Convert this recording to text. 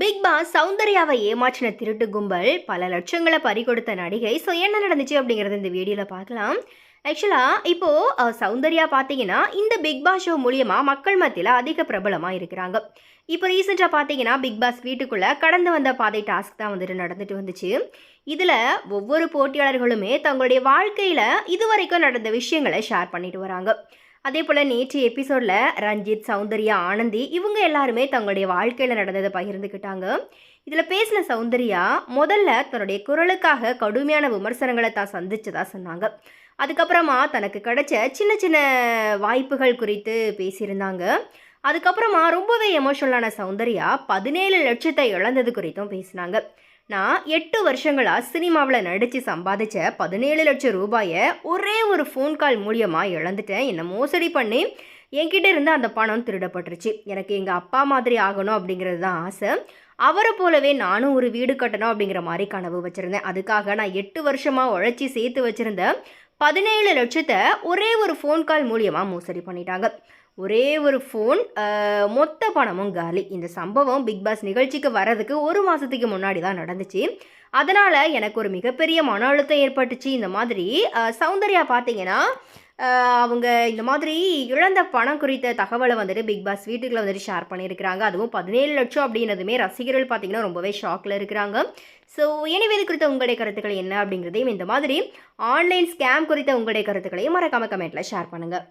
Big pass சௌந்தர்யாவை ஏமாற்றின திருட்டு கும்பல் பல லட்சங்களை பறிகொடுத்த நடிகை ஸோ என்ன நடந்துச்சு அப்படிங்கிறது இந்த வீடியோவில் பார்க்கலாம். ஆக்சுவலாக இப்போது சௌந்தர்யா பார்த்தீங்கன்னா இந்த பிக் பாஸ் ஷோ மூலியமாக மக்கள் மத்தியில் அதிக பிரபலமாக இருக்கிறாங்க. இப்போ ரீசெண்டாக பார்த்தீங்கன்னா பிக் பாஸ் வீட்டுக்குள்ளே கடந்து வந்த பாதை டாஸ்க் தான் வந்துட்டு நடந்துட்டு வந்துச்சு. இதில் ஒவ்வொரு போட்டியாளர்களுமே தங்களுடைய வாழ்க்கையில் இதுவரைக்கும் நடந்த விஷயங்களை ஷேர் பண்ணிட்டு வராங்க. அதே போல் நேற்று எபிசோடில் ரஞ்சித் சௌந்தர்யா ஆனந்தி இவங்க எல்லாருமே தங்களுடைய வாழ்க்கையில் நடந்ததை பகிர்ந்துக்கிட்டாங்க. இதில் பேசின சௌந்தர்யா முதல்ல தன்னுடைய குரலுக்காக கடுமையான விமர்சனங்களை தான் சந்திச்சதா சொன்னாங்க. அதுக்கப்புறமா தனக்கு கிடைச்ச சின்ன சின்ன வாய்ப்புகள் குறித்து பேசியிருந்தாங்க. அதுக்கப்புறமா ரொம்பவே எமோஷனலான சௌந்தர்யா பதினேழு லட்சத்தை இழந்தது குறித்தும் பேசினாங்க. நான் எட்டு வருஷங்களாக சினிமாவில் நடித்து சம்பாதிச்ச பதினேழு லட்சம் ரூபாயை ஒரே ஒரு ஃபோன் கால் மூலியமாக இழந்துட்டேன். என்னை மோசடி பண்ணி என்கிட்ட இருந்து அந்த பணம் திருடப்பட்டுருச்சு. எனக்கு எங்கள் அப்பா மாதிரி ஆகணும் அப்படிங்கிறது தான் ஆசை. அவரை போலவே நானும் ஒரு வீடு கட்டணும் அப்படிங்கிற மாதிரி கனவு வச்சுருந்தேன். அதுக்காக நான் எட்டு வருஷமாக உழைச்சி சேர்த்து வச்சுருந்த பதினேழு லட்சத்தை ஒரே ஒரு ஃபோன் கால் மூலியமாக மோசடி பண்ணிட்டாங்க. ஒரே ஒரு ஃபோன் மொத்த பணமும் காலி. இந்த சம்பவம் பிக் பாஸ் நிகழ்ச்சிக்கு வர்றதுக்கு ஒரு மாதத்துக்கு முன்னாடி தான் நடந்துச்சு. அதனால் எனக்கு ஒரு மிகப்பெரிய மன அழுத்தம் ஏற்பட்டுச்சு. இந்த மாதிரி சௌந்தர்யா பார்த்தீங்கன்னா அவங்க இந்த மாதிரி இழந்த பணம் குறித்த தகவலை வந்துட்டு பிக் பாஸ் வீட்டுக்குள்ள வந்துட்டு ஷேர் பண்ணியிருக்கிறாங்க. அதுவும் பதினேழு லட்சம் அப்படின்னதுமே ரசிகர்கள் பார்த்தீங்கன்னா ரொம்பவே ஷாக்கில் இருக்கிறாங்க. ஸோ எனவே இது குறித்த உங்களுடைய கருத்துக்கள் என்ன அப்படிங்கிறதையும் இந்த மாதிரி ஆன்லைன் ஸ்கேம் குறித்த உங்களுடைய கருத்துக்களையும் மறக்காம கமெண்ட்டில் ஷேர் பண்ணுங்கள்